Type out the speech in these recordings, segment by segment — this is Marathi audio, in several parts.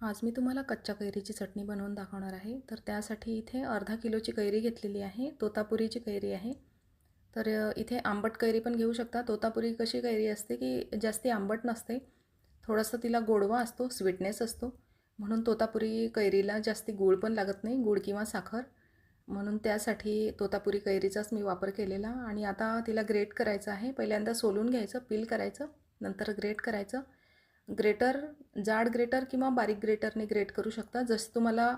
आज मी तुम्हाला कच्च्या कैरीची चटणी बनवून दाखवणार आहे. तर त्यासाठी इथे अर्धा किलोची कैरी घेतलेली आहे. तोतापुरीची कैरी आहे. तर इथे आंबट कैरी पण घेऊ शकता. तोतापुरी कशी कैरी असते की जास्ती आंबट नसते. थोडंसं तिला गोडवा असतो स्वीटनेस असतो. म्हणून तोतापुरी कैरीला जास्ती गूळ पण लागत नाही. गूळ किंवा साखर. म्हणून त्यासाठी तोतापुरी कैरीचाच मी वापर केलेला आणि आता तिला ग्रेट करायचं आहे. पहिल्यांदा सोलून घ्यायचं पील करायचं नंतर ग्रेट करायचं. ग्रेटर जाड ग्रेटर किंवा बारीक ग्रेटरने ग्रेट करू शकता. जसं तुम्हाला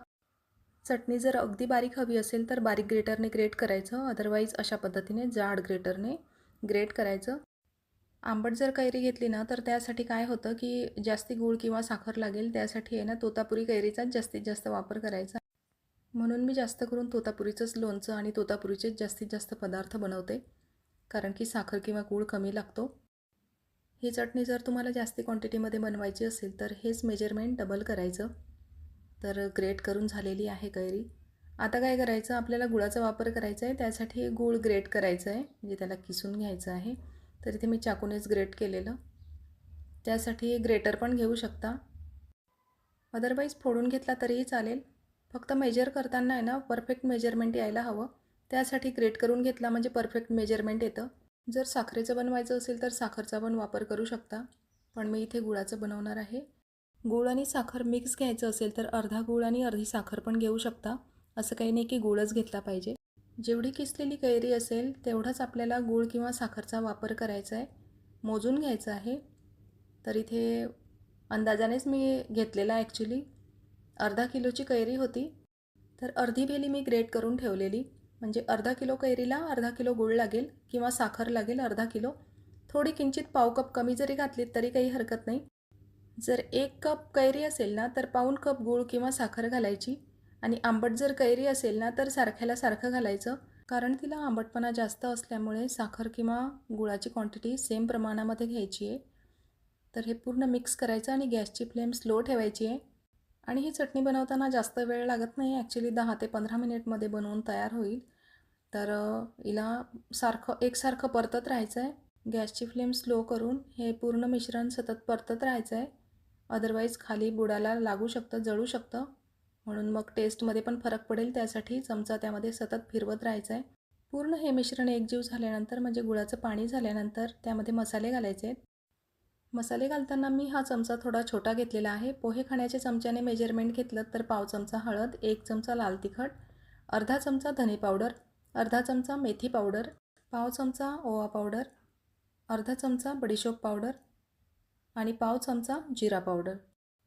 चटणी जर अगदी बारीक हवी असेल तर बारीक ग्रेटरने ग्रेट करायचं. अदरवाईज अशा पद्धतीने जाड ग्रेटरने ग्रेट करायचं. आंबट जर कैरी घेतली ना तर त्यासाठी काय होतं की जास्ती गूळ किंवा साखर लागेल. त्यासाठी आहे ना तोतापुरी कैरीचाच जास्तीत जास्त वापर करायचा. म्हणून मी जास्त करून तोतापुरीचंच लोणचं आणि तोतापुरीचेच जास्तीत जास्त पदार्थ बनवते. कारण की साखर किंवा गूळ कमी लागतो. ही चटणी जर तुम्हाला जास्ती क्वांटिटीमध्ये बनवायची असेल तर हेच मेजरमेंट डबल करायचं. तर ग्रेट करून झालेली आहे कैरी. आता काय करायचं? आपल्याला गुळाचा वापर करायचा आहे त्यासाठी गूळ ग्रेट करायचं आहे म्हणजे त्याला किसून घ्यायचं आहे. तर इथे मी चाकूनेच ग्रेट केलेलं. त्यासाठी ग्रेटर पण घेऊ शकता. अदरवाईज फोडून घेतला तरीही चालेल. फक्त मेजर करताना आहे ना परफेक्ट मेजरमेंट यायला हवं. त्यासाठी ग्रेट करून घेतला म्हणजे परफेक्ट मेजरमेंट येतं. जर साखरेचं बनवायचं असेल तर साखरचा पण वापर करू शकता. पण मी इथे गुळाचं बनवणार आहे. गूळ आणि साखर मिक्स घ्यायचं असेल तर अर्धा गूळ आणि अर्धी साखर पण घेऊ शकता. असं काही नाही की गूळच घेतला पाहिजे. जेवढी किसलेली कैरी असेल तेवढाच आपल्याला गूळ किंवा साखरचा वापर करायचा आहे. मोजून घ्यायचं आहे. तर इथे अंदाजानेच मी घेतलेला ॲक्च्युली अर्धा किलोची कैरी होती. तर अर्धी भेली मी ग्रेट करून ठेवलेली. म्हणजे अर्धा किलो कैरीला अर्धा किलो गूळ लागेल किंवा साखर लागेल अर्धा किलो. थोडी किंचित पाव कप कमी जरी घातलीत तरी काही हरकत नाही. जर एक कप कैरी असेल ना तर पाऊण कप गूळ किंवा साखर घालायची. आणि आंबट जर कैरी असेल ना तर सारख्याला सारखं घालायचं. कारण तिला आंबटपणा जास्त असल्यामुळे साखर किंवा गुळाची क्वांटिटी सेम प्रमाणामध्ये घ्यायची आहे. तर हे पूर्ण मिक्स करायचं आणि गॅसची फ्लेम स्लो ठेवायची आहे. आणि ही चटणी बनवताना जास्त वेळ लागत नाही. ॲक्च्युली दहा ते पंधरा मिनिटमध्ये बनवून तयार होईल. तर हिला सारखं एकसारखं परतत राहायचं आहे गॅसची फ्लेम स्लो करून हे पूर्ण मिश्रण सतत परतत राहायचं आहे अदरवाईज खाली बुडाला लागू शकतं जळू शकतं. म्हणून मग टेस्टमध्ये पण फरक पडेल त्यासाठी चमचा त्यामध्ये सतत फिरवत राहायचं आहे पूर्ण हे मिश्रण एकजीव झाल्यानंतर म्हणजे गुळाचं पाणी झाल्यानंतर त्यामध्ये मसाले घालायचे आहेत. मसाले घालताना मी हा चमचा थोडा छोटा घेतलेला आहे. पोहे खाण्याच्या चमच्याने मेजरमेंट घेतलं तर पाव चमचा हळद एक चमचा लाल तिखट अर्धा चमचा धने पावडर अर्धा चमचा मेथी पावडर पाव चमचा ओवा पावडर अर्धा चमचा बडीशोप पावडर आणि पाव चमचा जिरा पावडर.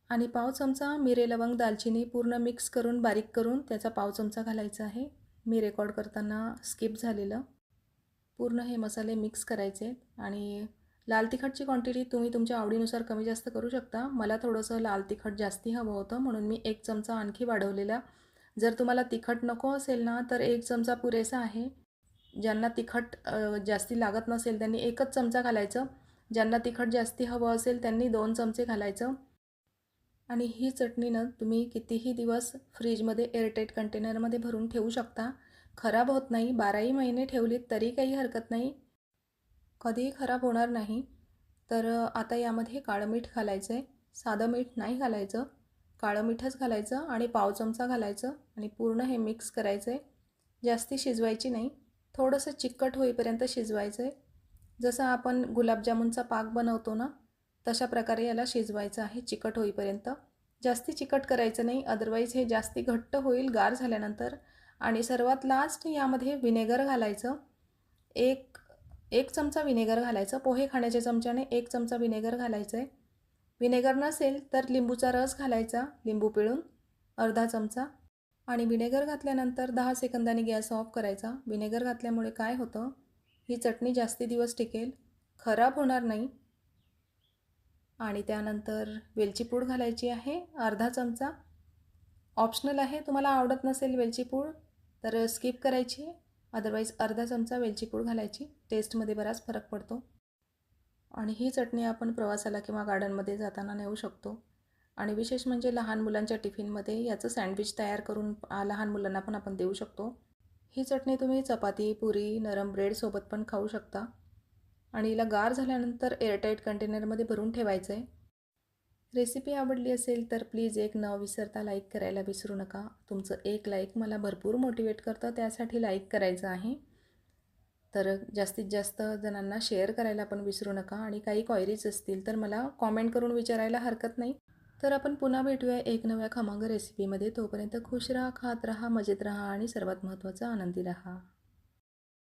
आणि पाव चमचा मिरे लवंग दालचिनी पूर्ण मिक्स करून बारीक करून त्याचा पाव चमचा घालायचा आहे. मी रेकॉर्ड करताना स्किप झालेलं. पूर्ण हे मसाले मिक्स करायचे आहेत आणि लाल तिखटची क्वांटिटी तुम्ही तुमच्या आवडीनुसार कमी जास्त करू शकता. मला थोडंसं लाल तिखट जास्ती हवं होतं म्हणून मी एक चमचा आणखी वाढवलेला जर तुम्हाला तिखट नको असेल ना तर एक चमचा पुरेसा आहे. ज्यांना तिखट जास्ती लागत नसेल त्यांनी एकच चमचा घालायचं. ज्यांना तिखट जास्ती हवं असेल त्यांनी दोन चमचे घालायचं. आणि ही चटणीनं तुम्ही कितीही दिवस फ्रीजमध्ये एअरटाईट कंटेनरमध्ये भरून ठेवू शकता. खराब होत नाही बाराही महिने ठेवलीत तरी काही हरकत नाही. कधीही खराब होणार नाही. तर आता यामध्ये काळं मीठ घालायचं आहे साधं मीठ नाही घालायचं. काळं मीठच घालायचं आणि पाव चमचा घालायचं आणि पूर्ण हे मिक्स करायचं आहे. जास्ती शिजवायची नाही. थोडंसं चिकट होईपर्यंत शिजवायचं आहे. जसं आपण गुलाबजामुनचा पाक बनवतो ना तशा प्रकारे याला शिजवायचं आहे चिकट होईपर्यंत. जास्ती चिकट करायचं नाही अदरवाईज हे जास्ती घट्ट होईल गार झाल्यानंतर. आणि सर्वात लास्ट यामध्ये विनेगर घालायचं. एक एक चमचा विनेगर घालायचं. पोहे खाण्याच्या चमच्याने एक चमचा विनेगर घालायचं आहे. विनेगर नसेल तर लिंबूचा रस घालायचा लिंबू पिळून अर्धा चमचा. आणि विनेगर घातल्यानंतर दहा सेकंदांनी गॅस ऑफ करायचा. विनेगर घातल्यामुळे काय होतं? ही चटणी जास्ती दिवस टिकेल. खराब होणार नाही. आणि त्यानंतर वेलची पूड घालायची आहे अर्धा चमचा. ऑप्शनल आहे तुम्हाला आवडत नसेल वेलची पूड तर स्किप करायची. अदरवाईज अर्धा चमचा वेलची पूड घालायची. टेस्टमध्ये बराच फरक पडतो. आणि ही चटणी आपण प्रवासाला किंवा गार्डनमध्ये जाताना नेऊ शकतो. आणि विशेष म्हणजे लहान मुलांच्या टिफिनमध्ये याचं सँडविच तयार करून लहान मुलांना पण आपण देऊ शकतो. ही चटणी तुम्ही चपाती पुरी नरम ब्रेडसोबत पण खाऊ शकता. आणि हिला गार झाल्यानंतर एअरटाईट कंटेनरमध्ये भरून ठेवायचं आहे रेसिपी आवडली असेल तर प्लीज एक न विसरता लाईक करायला विसरू नका. तुमचं एक लाईक मला भरपूर मोटिवेट करतं त्यासाठी लाईक करायचं आहे. तर जास्तीत जास्त जणांना शेअर करायला पण विसरू नका. आणि काही क्वायरीज असतील तर मला कॉमेंट करून विचारायला हरकत नाही. तर आपण पुन्हा भेटूया एक नव्या खमंग रेसिपीमध्ये तोपर्यंत खुश राहा खात राहा मजेत राहा आणि सर्वात महत्त्वाचं आनंदी राहा.